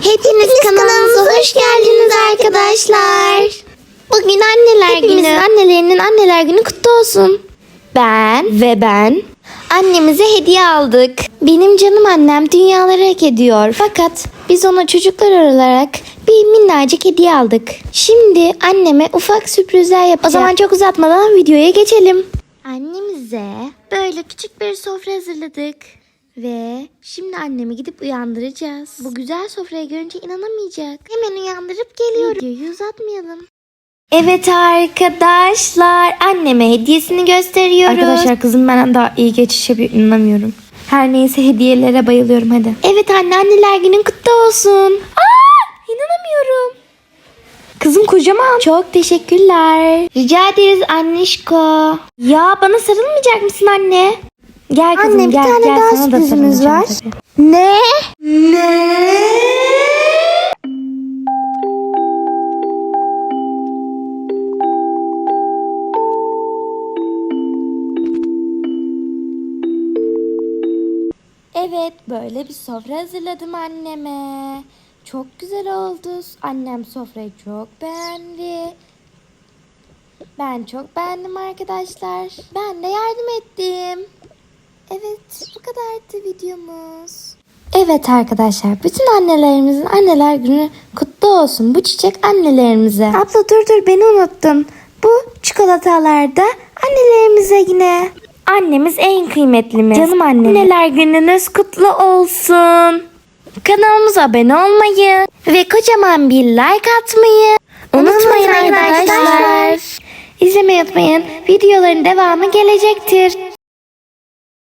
Hepiniz kanalımıza hoş geldiniz arkadaşlar. Bugün anneler Hepimizin günü. annelerinin anneler günü kutlu olsun. Ben ve ben annemize hediye aldık. Benim canım annem dünyaları hak ediyor. Fakat biz ona çocuklar olarak minnacık hediye aldık. Şimdi anneme ufak sürprizler yapacağız. O zaman çok uzatmadan videoya geçelim. Annemize böyle küçük bir sofra hazırladık. Ve şimdi annemi gidip uyandıracağız. Bu güzel sofrayı görünce inanamayacak. Hemen uyandırıp geliyorum. Videoyu uzatmayalım. Evet arkadaşlar anneme hediyesini gösteriyoruz. Arkadaşlar kızım benden daha iyi geçiş yapıyor inanamıyorum. Her neyse hediyelere bayılıyorum hadi. Evet anne anneler günün kutlu olsun. Aa inanamıyorum. Kızım kocaman. Çok teşekkürler. Rica ederiz annişko. Ya bana sarılmayacak mısın anne? Gel kızım Anne, bir gel tane gel daha sürprizimiz var. tabii. Ne? Ne? Evet böyle bir sofra hazırladım anneme. Çok güzel oldu. Annem sofrayı çok beğendi. Ben çok beğendim arkadaşlar. Ben de yardım ettim. Evet bu kadardı videomuz. Evet arkadaşlar bütün annelerimizin anneler günü kutlu olsun. Bu çiçek annelerimize. Abla dur dur beni unuttun. Bu çikolatalar da annelerimize yine. Annemiz en kıymetlimiz. Canım annem. Anneler gününüz kutlu olsun. Kanalımıza abone olmayı ve kocaman bir like atmayı unutmayın arkadaşlar. İzlemeyi unutmayın. Videoların devamı gelecektir.